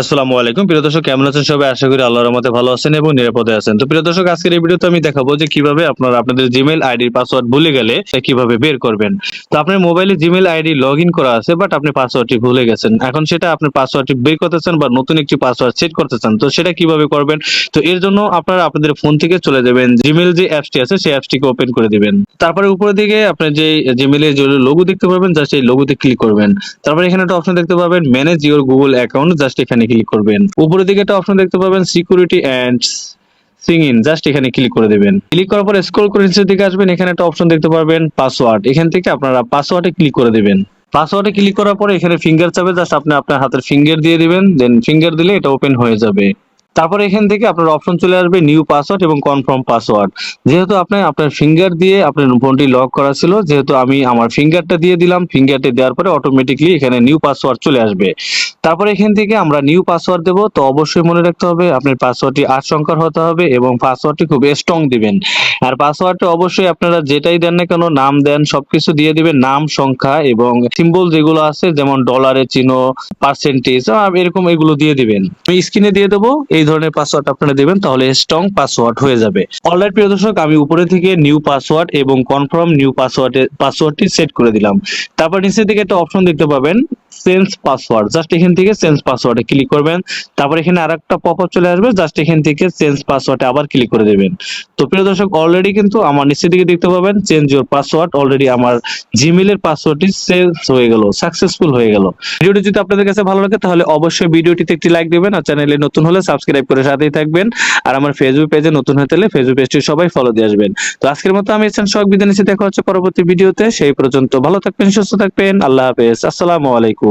আসসালামু আলাইকুম। প্রিয় দর্শক, কেমন আছেন সবাই? আশা করি আল্লাহর রহমতে ভালো আছেন এবং নিরাপদে আছেন। তো প্রিয় দর্শক, আজকের এই ভিডিওতে আমি দেখাবো যে কীভাবে আপনারা আপনাদের আইডির পাসওয়ার্ড ভুলে গেলে কীভাবে বের করবেন। তো আপনার মোবাইলে আইডি লগ করা আছে বাট আপনি পাসওয়ার্ডটি ভুলে গেছেন। এখন সেটা আপনি পাসওয়ার্ডটি বের করতে চান বা নতুন একটি পাসওয়ার্ড সেট করতে চান তো সেটা কীভাবে করবেন? তো এর জন্য আপনারা আপনাদের ফোন থেকে চলে যাবেন। জিমেল যে অ্যাপসটি আছে, সেই অ্যাপসটিকে ওপেন করে দিবেন। তারপরে উপরের দিকে আপনি যে জিমেলের যে দেখতে পাবেন জাস্ট এই লোগোতে ক্লিক করবেন। তারপরে এখানে একটা অপশন দেখতে পাবেন manage your Google account just এখানে ক্লিক করবেন। উপরের দিকে একটা অপশন দেখতে পাবেন security and sign in just এখানে ক্লিক করে দেবেন। ক্লিক করার পর স্ক্রল করে নিচের দিকে আসবেন, এখানে একটা অপশন দেখতে পারবেন পাসওয়ার্ড এখান থেকে আপনারা পাসওয়ার্ডে ক্লিক করে দেবেন। পাসওয়ার্ডে ক্লিক করার পরে এখানে ফিঙ্গার চাবে জাস্ট আপনি আপনার হাতের ফিঙ্গার দিয়ে দিবেন দেন ফিঙ্গার দিলে এটা ওপেন হয়ে যাবে। তারপরে এখান থেকে আপনার অপশন চলে আসবে নিউ পাসওয়ার্ড এবং কনফার্ম পাসওয়ার্ড যেহেতু আপনি আপনার ফিঙ্গার দিয়ে আপনার ফোনটি লক করা ছিল, যেহেতু আমি আমার ফিঙ্গারটা দিয়ে দিলাম ফিঙ্গারটি দেওয়ার পরে অটোমেটিকলি এখানে নিউ পাসওয়ার্ড চলে আসবে। তারপরে এখান থেকে আমরা নিউ পাসওয়ার্ড দেবো, তো অবশ্যই মনে রাখতে হবে, আপনার পাসওয়ার্ডটি আট সংখ্যার হতে হবে এবং পাসওয়ার্ডটি খুব স্ট্রং দিবেন। আর পাসওয়ার্ডটা অবশ্যই আপনারা যেটাই দেন না কেন, নাম দেন, সবকিছু দিয়ে দিবেন, নাম, সংখ্যা এবং সিম্বল যেগুলো আছে, যেমন ডলারের চিহ্ন পার্সেন্টেজ এরকম এগুলো দিয়ে দিবেন। আমি স্ক্রিনে দিয়ে দেবো, এই ধরনের পাসওয়ার্ড আপনারা দেবেন, তাহলে স্ট্রং পাসওয়ার্ড হয়ে যাবে। অলরাইট প্রিয় দর্শক, আমি উপরে থেকে নিউ পাসওয়ার্ড এবং কনফার্ম নিউ পাসওয়ার্ডের পাসওয়ার্ডটি সেট করে দিলাম। তারপর নিচে দিকে একটা অপশন দেখতে পাবেন চেঞ্জ পাসওয়ার্ড জাস্ট এখান থেকে চেঞ্জ পাসওয়ার্ডে ক্লিক করবেন। তারপর এখানে আরেকটা পপ আপ চলে আসবে। জাস্ট এখান থেকে চেঞ্জ পাসওয়ার্ডে আবার ক্লিক করে দেবেন। তো প্রিয় দর্শক অলরেডি কিন্তু আমার নিচের দিকে দেখতে পাবেন চেঞ্জ ইওর পাসওয়ার্ড অলরেডি আমার জিমেলের পাসওয়ার্ডটি চেঞ্জ হয়ে গেল সাকসেসফুল হয়ে গেল। ভিডিওটি যদি আপনাদের কাছে ভালো লাগে, তাহলে অবশ্যই ভিডিওটিতে একটি লাইক দিবেন আর চ্যানেলে নতুন হলে সাবস্ক্রাইব করে সাথেই থাকবেন। আর আমার ফেসবুক পেজে নতুন হতে হলে ফেসবুক পেজটি সবাই ফলো দিয়ে আসবেন। তো আজকের মতো আমি এসেন শখ বিদায় নিচ্ছি। দেখা হচ্ছে পরবর্তী ভিডিওতে। সেই পর্যন্ত ভালো থাকবেন, সুস্থ থাকবেন। আল্লাহ হাফেজ। আসসালামু আলাইকুম।